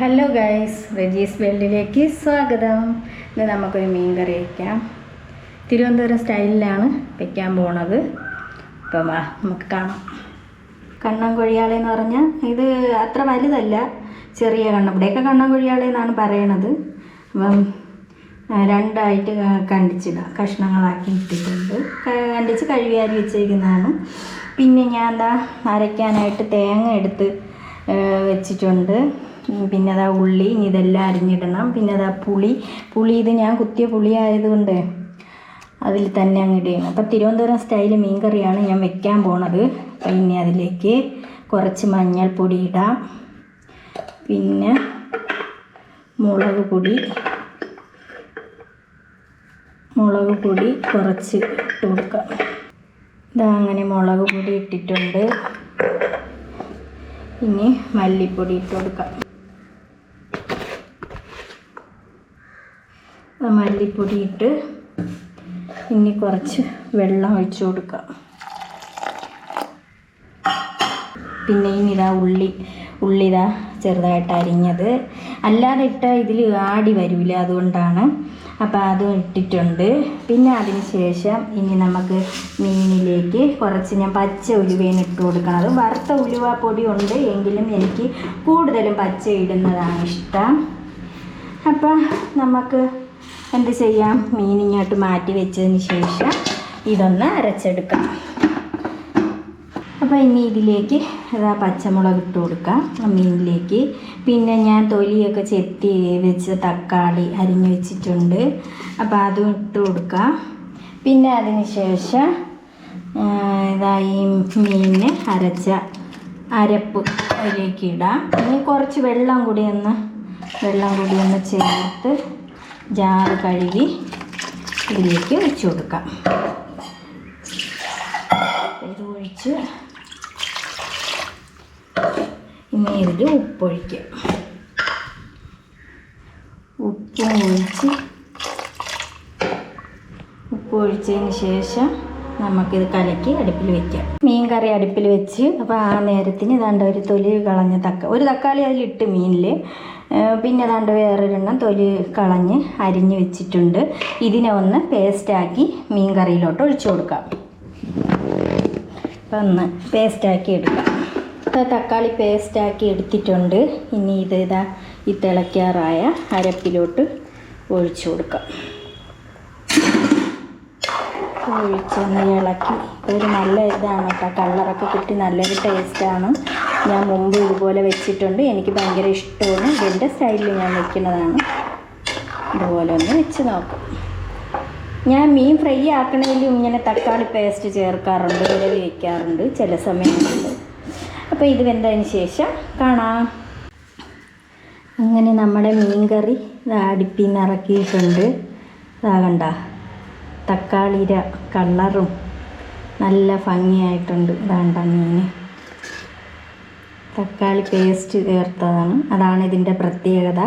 Hello guys Reji's വേൾഡിലേക്ക് സ്വാഗതം. ഇന്ന് നമുക്കൊരു മീൻ കറി വയ്ക്കാം തിരുവനന്തപുരം സ്റ്റൈലിലാണ് വയ്ക്കാൻ പോണത്. അപ്പം വാ നമുക്ക് കാണാം. കണ്ണൻ കൊഴിയാളെ എന്ന് പറഞ്ഞാൽ ഇത് അത്ര വലുതല്ല ചെറിയ കണ്ണം. ഇവിടെയൊക്കെ കണ്ണൻ കൊഴിയാളെ എന്നാണ് പറയണത്. അപ്പം രണ്ടായിട്ട് കണ്ടിച്ചിടാം. കഷ്ണങ്ങളാക്കി ഇട്ടിട്ടുണ്ട്. കണ്ടിച്ച് കഴുകിയാരി വെച്ചേക്കുന്നതാണ്. പിന്നെ ഞാൻ എന്താ അരയ്ക്കാനായിട്ട് തേങ്ങ എടുത്ത് വെച്ചിട്ടുണ്ട്. പിന്നെ അതാ ഉള്ളി ഇനി ഇതെല്ലാം അരിഞ്ഞിടണം. പിന്നെ അതാ പുളി. പുളി ഇത് ഞാൻ കുത്തിയ പുളി ആയതുകൊണ്ട് അതിൽ തന്നെ അങ്ങ് ഇടുകയാണ് അപ്പം തിരുവനന്തപുരം സ്റ്റൈൽ മീൻകറിയാണ് ഞാൻ വെക്കാൻ പോണത്. ഇനി അതിലേക്ക് കുറച്ച് മഞ്ഞൾപ്പൊടി ഇടാം. പിന്നെ മുളക് പൊടി. മുളക് പൊടി കുറച്ച് ഇട്ട് കൊടുക്കാം. ഇതാ അങ്ങനെ മുളക് പൊടി ഇട്ടിട്ടുണ്ട്. ഇനി മല്ലിപ്പൊടി ഇട്ട് കൊടുക്കാം. മല്ലിപ്പൊടി ഇട്ട് ഇനി കുറച്ച് വെള്ളം ഒഴിച്ചു കൊടുക്കുക പിന്നെ ഇനി ഉള്ളി ഉള്ളി ചെറുതായിട്ട് അരിഞ്ഞത്. അല്ലാതെ ഇട്ടാൽ ഇതിൽ ആടി വരില്ല അതുകൊണ്ടാണ്. അപ്പോൾ അതും ഇട്ടിട്ടുണ്ട്. പിന്നെ അതിന് ശേഷം ഇനി നമുക്ക് മീനിലേക്ക് കുറച്ച് ഞാൻ പച്ച ഉലുവയാണ് ഇട്ട് കൊടുക്കണം. അത് വറുത്ത ഉലുവ പൊടി ഉണ്ട് എങ്കിലും എനിക്ക് കൂടുതലും പച്ച ഇടുന്നതാണ് ഇഷ്ടം. അപ്പം നമുക്ക് എന്ത് ചെയ്യാം? മീൻ ഇങ്ങോട്ട് മാറ്റി വെച്ചതിന് ശേഷം ഇതൊന്ന് അരച്ചെടുക്കാം. അപ്പോൾ ഇനി ഇതിലേക്ക് അതാ പച്ചമുളക് ഇട്ട് കൊടുക്കാം. മീനിലേക്ക്. പിന്നെ ഞാൻ തൊലിയൊക്കെ ചെത്തി വെച്ച് തക്കാളി അരിഞ്ഞ് വെച്ചിട്ടുണ്ട്. അപ്പോൾ അതും ഇട്ട് കൊടുക്കാം. പിന്നെ അതിന് ശേഷം ഇതായി മീനിന് അരച്ച അരപ്പ് അതിലേക്ക് ഇടാം. ഇനി കുറച്ച് വെള്ളം കൂടി ഒന്ന് വെള്ളം കൂടി ഒന്ന് ചേർത്ത് ജാറ് കഴുകി ഇതിലേക്ക് വെച്ച് കൊടുക്കാം. ഇത് ഒഴിച്ച് ഇനി ഇതിൽ ഉപ്പൊഴിക്കുക ഉപ്പും ഒഴിച്ച് ഉപ്പ് ഒഴിച്ചതിന് ശേഷം നമുക്കിത് കലക്കി അടുപ്പിൽ വെക്കാം. മീൻ കറി അടുപ്പിൽ വെച്ച് അപ്പോൾ ആ നേരത്തിന് ഇതാണ്ട് ഒരു തൊലി കളഞ്ഞ തക്ക ഒരു തക്കാളി അതിലിട്ട് മീനിൽ പിന്നെ ഏതാണ്ട് വേറൊരെണ്ണം തൊലി കളഞ്ഞ് അരിഞ്ഞ് വെച്ചിട്ടുണ്ട്. ഇതിനെ ഒന്ന് പേസ്റ്റാക്കി മീൻ കറിയിലോട്ട് ഒഴിച്ചു കൊടുക്കാം. അപ്പം ഒന്ന് പേസ്റ്റാക്കി എടുക്കാം. ഇപ്പം തക്കാളി പേസ്റ്റാക്കി എടുത്തിട്ടുണ്ട്. ഇനി ഇത് ഇതാ ഈ തിളയ്ക്കാറായ അരപ്പിലോട്ട് ഒഴിച്ചു കൊടുക്കാം. ഒഴിച്ചൊന്ന് ഇളക്കി. ഒരു നല്ല ഇതാണ് കേട്ടോ. കളറൊക്കെ കിട്ടി നല്ലൊരു ടേസ്റ്റാണ് ഞാൻ മുമ്പ് ഇതുപോലെ വെച്ചിട്ടുണ്ട്. എനിക്ക് ഭയങ്കര ഇഷ്ടമാണ്. ഇതിന്റെ സ്റ്റൈലിൽ ഞാൻ വെക്കുന്നതാണ്. ഇതുപോലെ ഒന്ന് വെച്ച് നോക്കാം. ഞാൻ മീൻ ഫ്രൈ ആക്കണേലും ഇങ്ങനെ തക്കാളി പേസ്റ്റ് ചേർക്കാറുണ്ട് വിരവി വയ്ക്കാറുണ്ട് ചില സമയങ്ങളിൽ. അപ്പോൾ ഇത് വെന്തതിന് ശേഷം കാണാം. അങ്ങനെ നമ്മുടെ മീൻ കറി അടുപ്പിൽ നിന്ന് ഇറക്കിയിട്ടുണ്ട്. ഇതാകണ്ട തക്കാളിര കളറും നല്ല ഭംഗിയായിട്ടുണ്ട്. ഇതാണ്ട മീൻ തക്കാളി പേസ്റ്റ് ചേർത്തതാണ്. അതാണ് ഇതിന്റെ പ്രത്യേകത.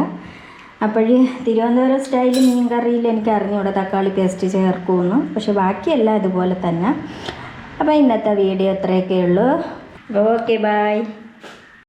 അപ്പോൾ തിരുവനന്തപുരം സ്റ്റൈൽ മീൻ കറിയിൽ എനിക്ക് അറിഞ്ഞൂടെ തക്കാളി പേസ്റ്റ് ചേർക്കുമെന്ന്. പക്ഷെ ബാക്കിയെല്ലാം ഇതുപോലെ തന്നെ. അപ്പോൾ ഇന്നത്തെ വീഡിയോ ഇത്രയൊക്കെ ഉള്ളൂ. Okay bye